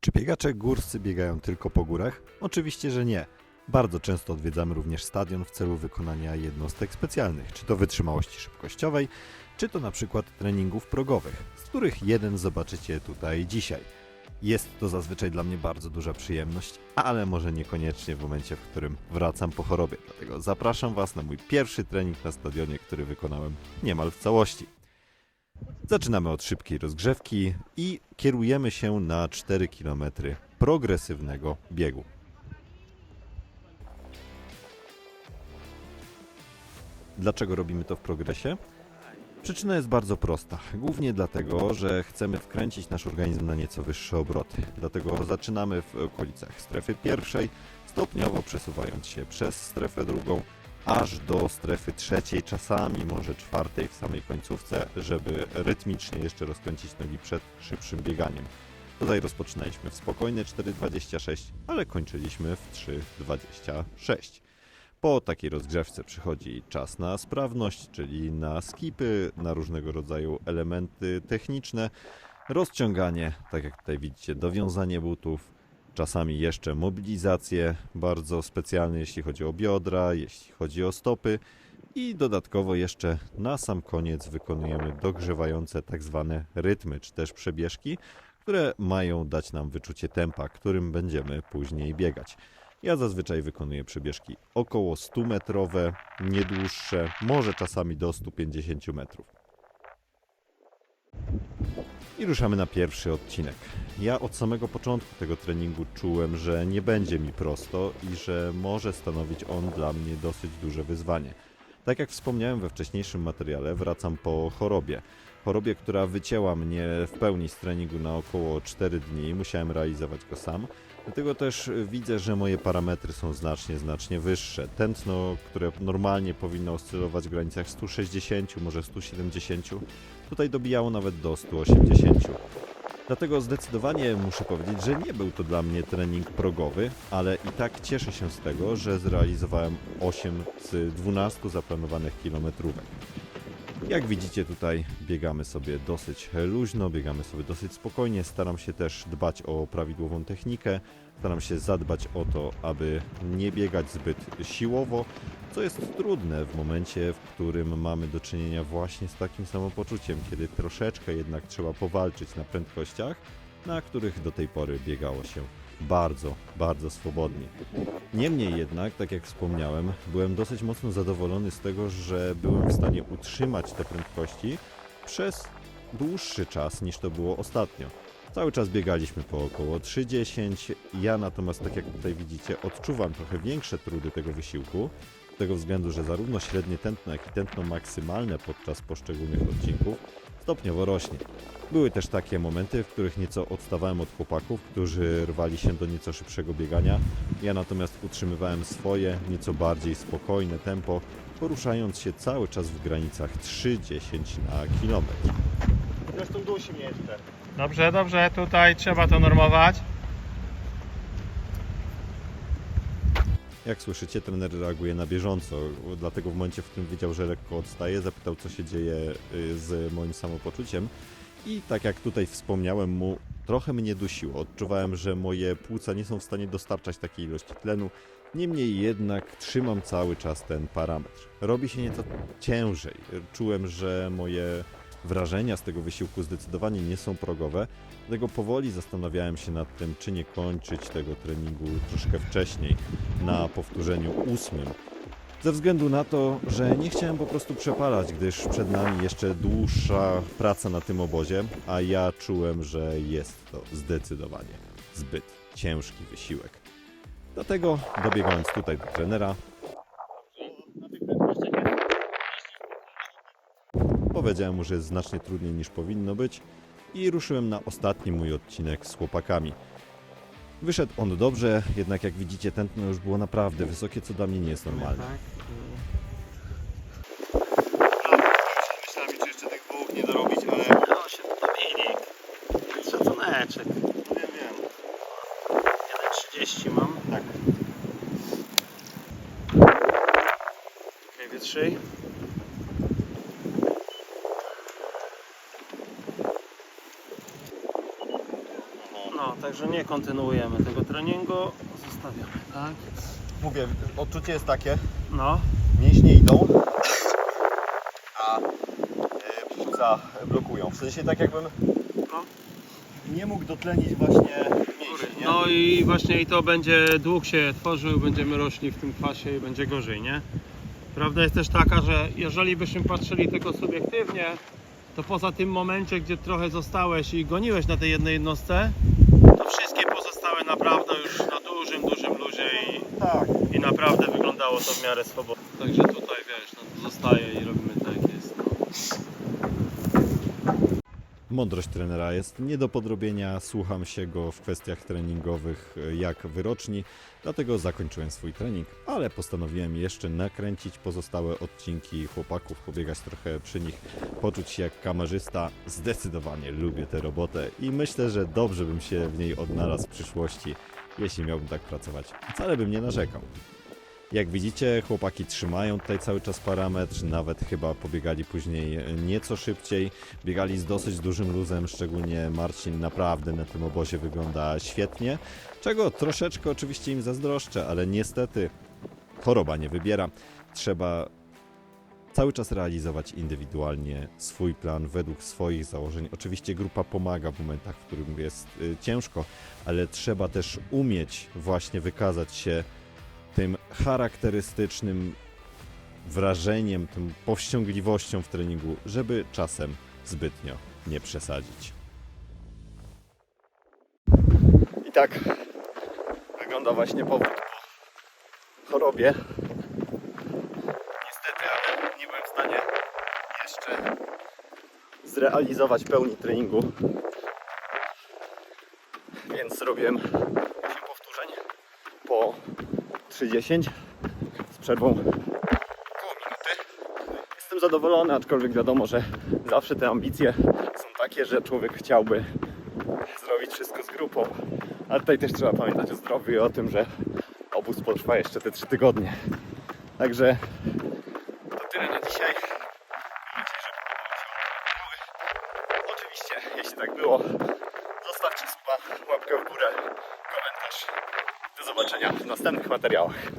Czy biegacze górscy biegają tylko po górach? Oczywiście, że nie. Bardzo często odwiedzamy również stadion w celu wykonania jednostek specjalnych, czy to wytrzymałości szybkościowej, czy to na przykład treningów progowych, z których jeden zobaczycie tutaj dzisiaj. Jest to zazwyczaj dla mnie bardzo duża przyjemność, ale może niekoniecznie w momencie, w którym wracam po chorobie. Dlatego zapraszam Was na mój pierwszy trening na stadionie, który wykonałem niemal w całości. Zaczynamy od szybkiej rozgrzewki i kierujemy się na 4 km progresywnego biegu. Dlaczego robimy to w progresie? Przyczyna jest bardzo prosta. Głównie dlatego, że chcemy wkręcić nasz organizm na nieco wyższe obroty. Dlatego zaczynamy w okolicach strefy pierwszej, stopniowo przesuwając się przez strefę drugą, aż do strefy trzeciej, czasami może czwartej w samej końcówce, żeby rytmicznie jeszcze rozkręcić nogi przed szybszym bieganiem. Tutaj rozpoczynaliśmy w spokojne 4,26, ale kończyliśmy w 3,26. Po takiej rozgrzewce przychodzi czas na sprawność, czyli na skipy, na różnego rodzaju elementy techniczne, rozciąganie, tak jak tutaj widzicie, dowiązanie butów, czasami jeszcze mobilizację, bardzo specjalne jeśli chodzi o biodra, jeśli chodzi o stopy i dodatkowo jeszcze na sam koniec wykonujemy dogrzewające tak zwane rytmy, czy też przebieżki, które mają dać nam wyczucie tempa, którym będziemy później biegać. Ja zazwyczaj wykonuję przebieżki około 100 metrowe, nie dłuższe, może czasami do 150 metrów. I ruszamy na pierwszy odcinek. Ja od samego początku tego treningu czułem, że nie będzie mi prosto i że może stanowić on dla mnie dosyć duże wyzwanie. Tak jak wspomniałem we wcześniejszym materiale, wracam po chorobie. Chorobie, która wycięła mnie w pełni z treningu na około 4 dni. Musiałem realizować go sam. Dlatego też widzę, że moje parametry są znacznie, znacznie wyższe. Tętno, które normalnie powinno oscylować w granicach 160, może 170, tutaj dobijało nawet do 180. Dlatego zdecydowanie muszę powiedzieć, że nie był to dla mnie trening progowy, ale i tak cieszę się z tego, że zrealizowałem 8 z 12 zaplanowanych kilometrówek. Jak widzicie tutaj biegamy sobie dosyć luźno, biegamy sobie dosyć spokojnie, staram się też dbać o prawidłową technikę, staram się zadbać o to, aby nie biegać zbyt siłowo, co jest trudne w momencie, w którym mamy do czynienia właśnie z takim samopoczuciem, kiedy troszeczkę jednak trzeba powalczyć na prędkościach, na których do tej pory biegało się bardzo, bardzo swobodnie. Niemniej jednak, tak jak wspomniałem, byłem dosyć mocno zadowolony z tego, że byłem w stanie utrzymać te prędkości przez dłuższy czas niż to było ostatnio. Cały czas biegaliśmy po około 3,10. Ja natomiast, tak jak tutaj widzicie, odczuwam trochę większe trudy tego wysiłku. Z tego względu, że zarówno średnie tętno, jak i tętno maksymalne podczas poszczególnych odcinków stopniowo rośnie. Były też takie momenty, w których nieco odstawałem od chłopaków, którzy rwali się do nieco szybszego biegania. Ja natomiast utrzymywałem swoje, nieco bardziej spokojne tempo, poruszając się cały czas w granicach 3,10 na kilometr. Zresztą dusi mnie jeszcze. Dobrze, dobrze, tutaj trzeba to normować. Jak słyszycie, trener reaguje na bieżąco, dlatego w momencie, w którym wiedział, że lekko odstaje, zapytał, co się dzieje y, z moim samopoczuciem. I tak jak tutaj wspomniałem mu, trochę mnie dusiło. Odczuwałem, że moje płuca nie są w stanie dostarczać takiej ilości tlenu. Niemniej jednak trzymam cały czas ten parametr. Robi się nieco ciężej. Czułem, że moje wrażenia z tego wysiłku zdecydowanie nie są progowe. Dlatego powoli zastanawiałem się nad tym, czy nie kończyć tego treningu troszkę wcześniej, na powtórzeniu ósmym. Ze względu na to, że nie chciałem po prostu przepalać, gdyż przed nami jeszcze dłuższa praca na tym obozie, a ja czułem, że jest to zdecydowanie zbyt ciężki wysiłek. Dlatego dobiegając tutaj do trenera, Na tych prędkościach Powiedziałem mu, że jest znacznie trudniej niż powinno być i ruszyłem na ostatni mój odcinek z chłopakami. Wyszedł on dobrze, jednak jak widzicie tętno już było naprawdę wysokie, co dla mnie nie jest normalne. Myślałem, czy jeszcze tych dwóch nie dorobić, ale No się pobili. Szacuneczek. wiem, wiem. 1,30 mam. Tak. Okej, wytrzyj. Także nie kontynuujemy tego treningu, zostawiamy, tak? Mówię, odczucie jest takie, No, mięśnie idą, a yy, płuca blokują. W sensie tak jakbym No. nie mógł dotlenić właśnie mięśni, nie? No i właśnie i to będzie, dług się tworzył, będziemy rośli w tym kwasie i będzie gorzej, nie? Prawda jest też taka, że jeżeli byśmy patrzyli tylko subiektywnie, to poza tym momencie, gdzie trochę zostałeś i goniłeś na tej jednej jednostce, wszystkie pozostałe naprawdę już na dużym, dużym luzie i, Tak. i naprawdę wyglądało to w miarę swobodnie. Także tutaj wiesz, no, zostaje i robimy tak jak jest. No. Mądrość trenera jest nie do podrobienia, słucham się go w kwestiach treningowych e, jak wyroczni, dlatego zakończyłem swój trening, ale postanowiłem jeszcze nakręcić pozostałe odcinki chłopaków, pobiegać trochę przy nich, poczuć się jak kamerzysta. Zdecydowanie lubię tę robotę i myślę, że dobrze bym się w niej odnalazł w przyszłości, jeśli miałbym tak pracować. Wcale bym nie narzekał. Jak widzicie, chłopaki trzymają tutaj cały czas parametr, nawet chyba pobiegali później nieco szybciej. Biegali z dosyć dużym luzem, szczególnie Marcin naprawdę na tym obozie wygląda świetnie, czego troszeczkę oczywiście im zazdroszczę, ale niestety choroba nie wybiera. Trzeba cały czas realizować indywidualnie swój plan według swoich założeń. Oczywiście grupa pomaga w momentach, w którym jest y, ciężko, ale trzeba też umieć właśnie wykazać się tym charakterystycznym wrażeniem, tą powściągliwością w treningu, żeby czasem zbytnio nie przesadzić. I tak wygląda właśnie powrót po chorobie. Niestety, ale nie byłem w stanie jeszcze zrealizować pełni treningu. Więc zrobiłem 8 powtórzeń po 30 z przerwą koło minuty. Jestem zadowolony, aczkolwiek wiadomo, że zawsze te ambicje są takie, że człowiek chciałby zrobić wszystko z grupą. Ale tutaj też trzeba pamiętać o zdrowiu i o tym, że obóz potrwa jeszcze te 3 tygodnie. Także w następnych materiałach.